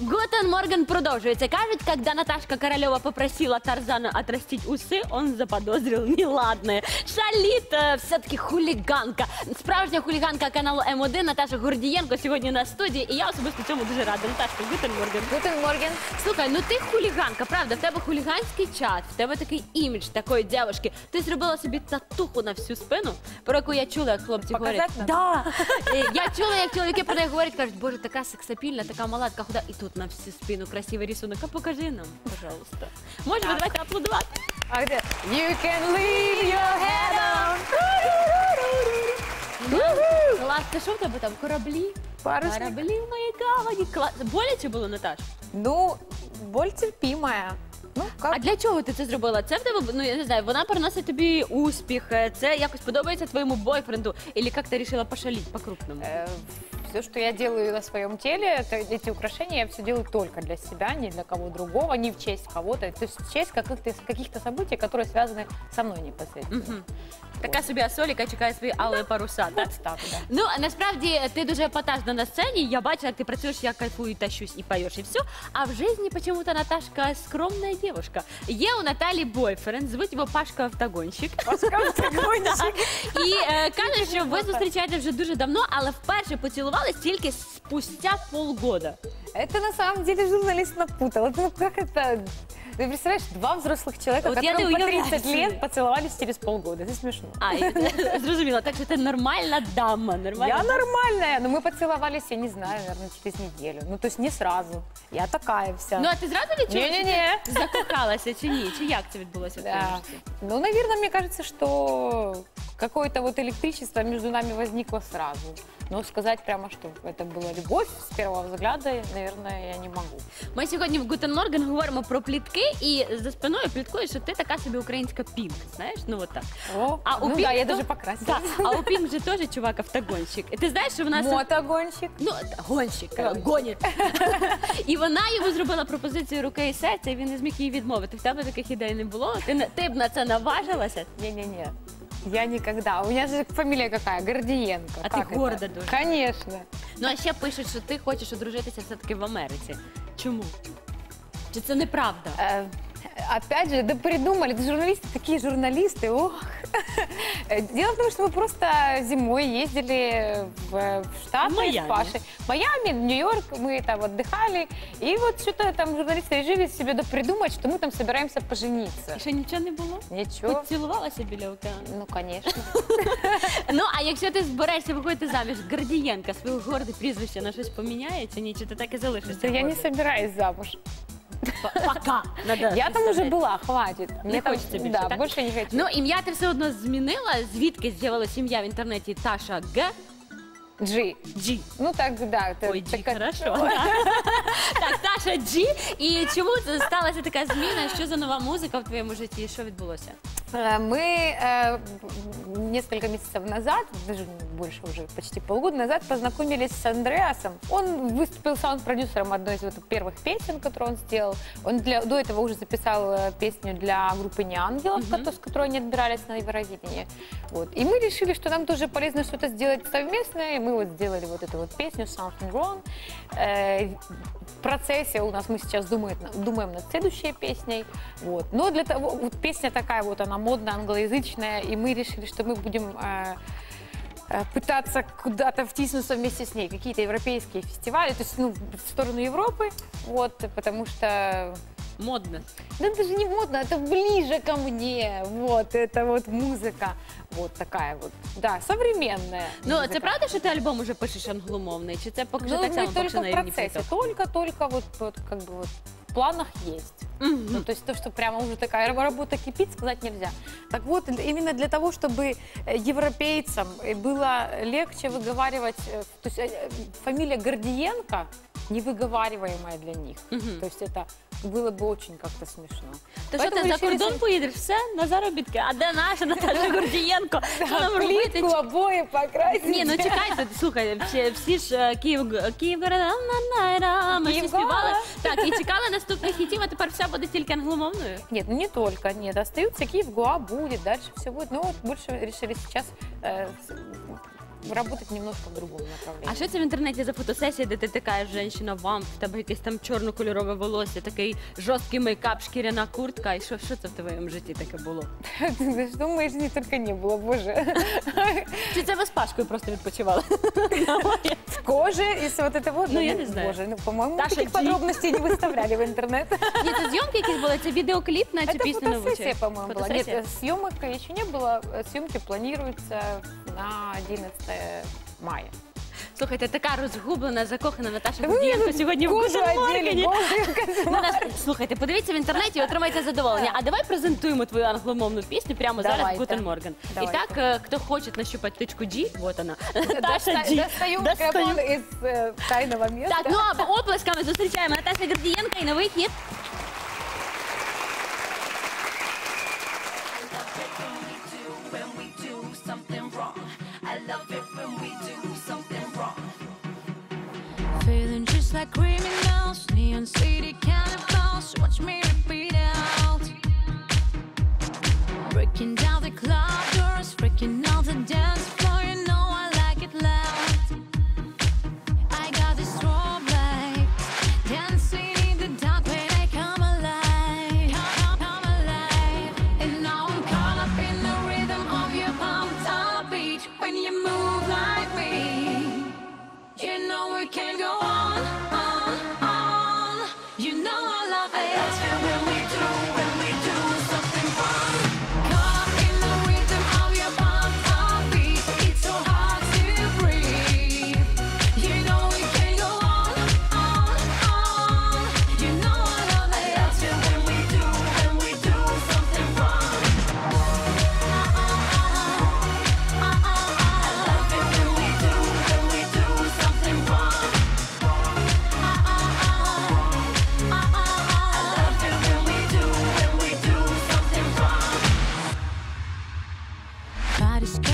Гутен Морган продовжується. Кажуть, когда Наташка Королева попросила Тарзана отрастить усы, он заподозрил неладное. Шалит э, все-таки хуліганка. Справжня хуліганка каналу М1 Наташа Гордієнко сьогодні на студії. І я особисто цьому дуже рада. Наташка, Гутен Морган. Гутен Морген. Слухай, ну ти хуліганка, правда? В тебе хуліганський чат, в тебе такий імідж такої дівчинки. Ти зробила собі татуху на всю спину, про яку я чула, як хлопці Показать говорять. нам? Да. Е, Я чула, як чоловіки про неї говорять, кажуть, боже, така сексапільна, така мала, така худа. І тут на всю спину красивий рисунок. А покажи нам, пожалуйста. Можемо давайте аплодувати. А где? You can leave your head on. Клас, це що в тебе там? Кораблі? Парусник. Кораблі в моїй гавані. Клас. Боляче було, Наташ? Ну, боль терпимая. Ну, А для чого ти це зробила? Це в тебе, ну я не знаю, вона приносить тобі успіх, е, це якось подобається твоєму бойфренду, или як ти вирішила пошаліть по-крупному? все, что я делаю на своем теле, это, эти украшения я все делаю только для себя, не для кого другого, не в честь кого-то. То есть в честь каких-то, каких-то событий, которые связаны со мной непосредственно. Мгм. Така собі Асоль, яка чекає свої алої паруса, так? Вот так, да. Ну, насправді, ти дуже епатажна на сцені, я бачила, як ти працюєш, я кайфую, тащусь і поєш, і все. А в житті почему-то Наташка скромна дівчинка. Є у Наталі бойфренд, звуть його Пашка Автогонщик. І е, каже, що ви зустрічаєте вже дуже давно, але вперше поцілувались тільки спустя полгода. Это на самом деле журналист напутал. Это, ну как это? Ты представляешь, два взрослых человека, Вот я которым не по уявляю 30 себе. лет поцеловались через полгода. Это смешно. А, і- зрозуміла, так що ти нормальна дама, нормальна. Я нормальная, но мы поцеловались, я не знаю, наверное, через неделю. Ну, то есть не сразу. Я такая вся. Ну, а ти зразу відчула, що Не-не-не. ти закохалася чи ні? Чи як це відбулося? в твоєму Да. житті? Ну, наверное, мне кажется, что какое-то вот электричество между нами возникло сразу. Но сказать прямо, что это была любовь с первого взгляда, наверное, я не могу. Ми сьогодні в Гутен Морген говоримо про плітки, і за спиною пліткою, що ти така собі українська пінк, знаєш? Ну от так. О, А у ну Пинк да, я то- даже покрасила. Да. А у Пінк же теж чувак автогонщик. І ти знаєш, що вона Мотогонщик. Ну, гонщик, гонить. І вона йому зробила пропозицію руки і серця, і він не зміг її відмовити. В тебе таких ідей не було. Ти, не- ти б на це наважилася? Не-не-не. Я никогда. У меня же фамилия какая? Гордиенко. А Как ты это? гордо дуже. Конечно. Ну а ще пишуть, що ти хочеш одружитися все-таки в Америці. Чому? Чи це неправда? Э, Опять же, да придумали, это журналисты, такие журналисты, ох. Э, Дело в том, что мы просто зимой ездили в, в Штаты В Майами. с Пашей. Майами, Нью-Йорк, мы там отдыхали. И вот что-то там журналисты решили себе придумать, что мы там собираемся пожениться. І що нічого не було? Ничего. Поцілувалася біля океану. Ну, конечно. Ну, а якщо ти збираєшся виходити заміж, Гордієнка, своє горде прізвище на щось поміняє чи ні? Чи ти так і залишишся? Да я не гордою? собираюсь замуж. Пока. Я там уже була, была, хватит. Не хочеться хочется больше, Да, так? больше не хочу. Ну, ім'я ти все одно змінила. Звідки з'явилася ім'я в інтернеті Таша Г. Джи. Джі. Ну, так, да. Ой, Джі, хорошо. Так, Таша Джі. І чому сталася така зміна? Що за нова музика в твоєму житті? Що відбулося? Э, Мы э, несколько месяцев назад, даже больше уже почти полгода назад, познакомились с Андреасом. Он выступил саунд-продюсером одной из вот первых песен, которую он сделал. Он для, до этого уже записал э, песню для группы «Неангелов», Мгм. кото- с которой они отбирались на Евровидение. Вот. И мы решили, что нам тоже полезно что-то сделать совместное. И мы вот сделали вот эту вот песню «Something Wrong». Э, в процессе у нас мы сейчас думаем, думаем над следующей песней. Вот. Но для того, вот песня такая вот, она модная, англоязычная, и мы решили, что мы будем э, э, пытаться куда-то втиснуться вместе с ней, какие-то европейские фестивали, то есть ну, в сторону Европы, вот, потому что Модно. да это же не модно, это ближе ко мне, вот, это вот музыка, вот такая вот, да, современная Ну, музыка. це правда, що ти альбом уже пишеш англомовний? Чи це поки що Ну, так само мы поки що только на в рівні процессе, пліток? только-только вот, вот как бы вот в планах есть. Мгм. Ну, то есть то, что прямо уже такая раб- работа кипит, сказать нельзя. Так вот, именно для того, чтобы э, европейцам э, было легче выговаривать, э, то есть фамилия Гордиенко невыговариваемая для них. Мгм. То есть это было бы очень как-то смешно. То що ти Поэтому за решили кордон поїдеш? Все, на заробітки. А де наша Наташа Гордієнко? Що нам робити? Плитку, обои покрасить. Ні, ну чекайте, слухай, всі, всі ж е, Київ Київ ми всі Київ співали. гора. Так, і чекали наступних хітів, а тепер все буде тільки англомовною. Нет, ну не только, нет, остаются Киев, Гуа будет, дальше все будет. Ну вот больше решили сейчас э, с- работать немножко в другом направлении. А що це в інтернеті за фотосесія, де ти така жінка вам, в тебе якесь там чорно-кольорове волосся, такий жорсткий мейкап, шкіряна куртка. І що, що це в твоєму житті таке було? Ты что, в моей жизни только не было, боже. Чи це ви з Пашкою просто відпочивали? В коже и с вот это вот. Ну, я не знаю. Боже, ну, по-моему, Даша таких Ди. подробностей не выставляли в интернет. Ні, це зйомки якісь були, це відеокліп на цю Это пісню нову. фотосессия, чи- по-моему, была. Фотосесія? Нет, съемок еще не было. Съемки планируются на 11 мая. Слухайте, така розгублена, закохана Наташа Гудієнко сьогодні в кожу Гуден одели, Моргені. боже, Ну, нас- слухайте, подивіться в інтернеті, отримайте задоволення. А давай презентуємо твою англомовну пісню прямо зараз в Давайте. Гутен Морген. І Давайте. так, е, хто хоче нащупати тичку G, вот вона. Наташа Доста- G. Достаю Достаю. микрофон из э, тайного места. Так, ну а оплесками зустрічаємо Наташа Гордієнка і новий хіт. Like criminals, neon city cannibals. Watch me repeat out. Breaking down the club doors, breaking out the dance we can go on, on, on. You know I love it. I just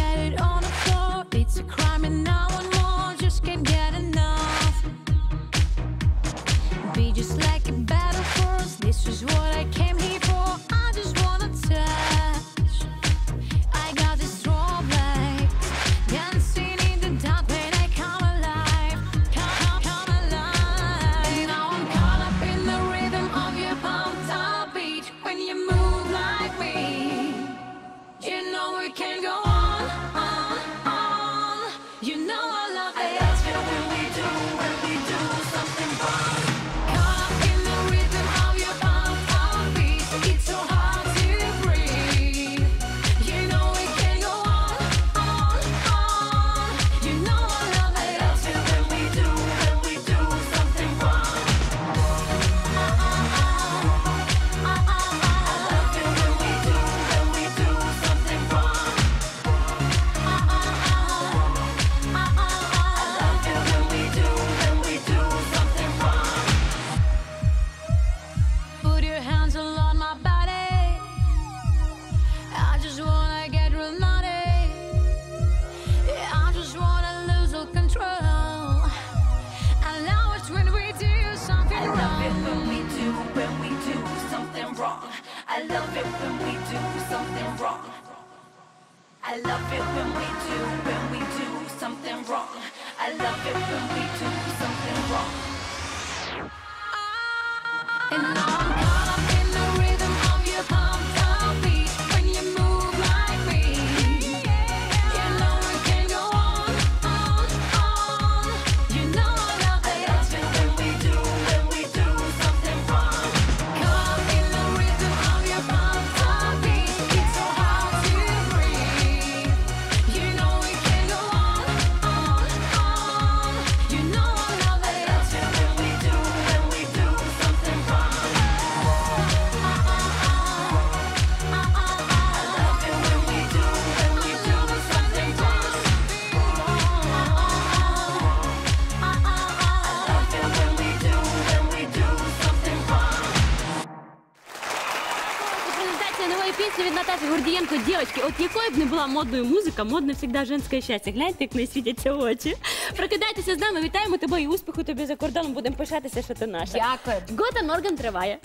do something wrong. I love it when we do, when we do something wrong. I love it when we do something wrong. And нової пісні від Наташі Гордієнко. «Дівочки». от якою б не була модною музика, модне завжди женське щастя. Гляньте, як не світяться очі. Прокидайтеся з нами, вітаємо тебе і успіху тобі за кордоном. Будемо пишатися, що ти наша. Дякую. Гота Морган триває.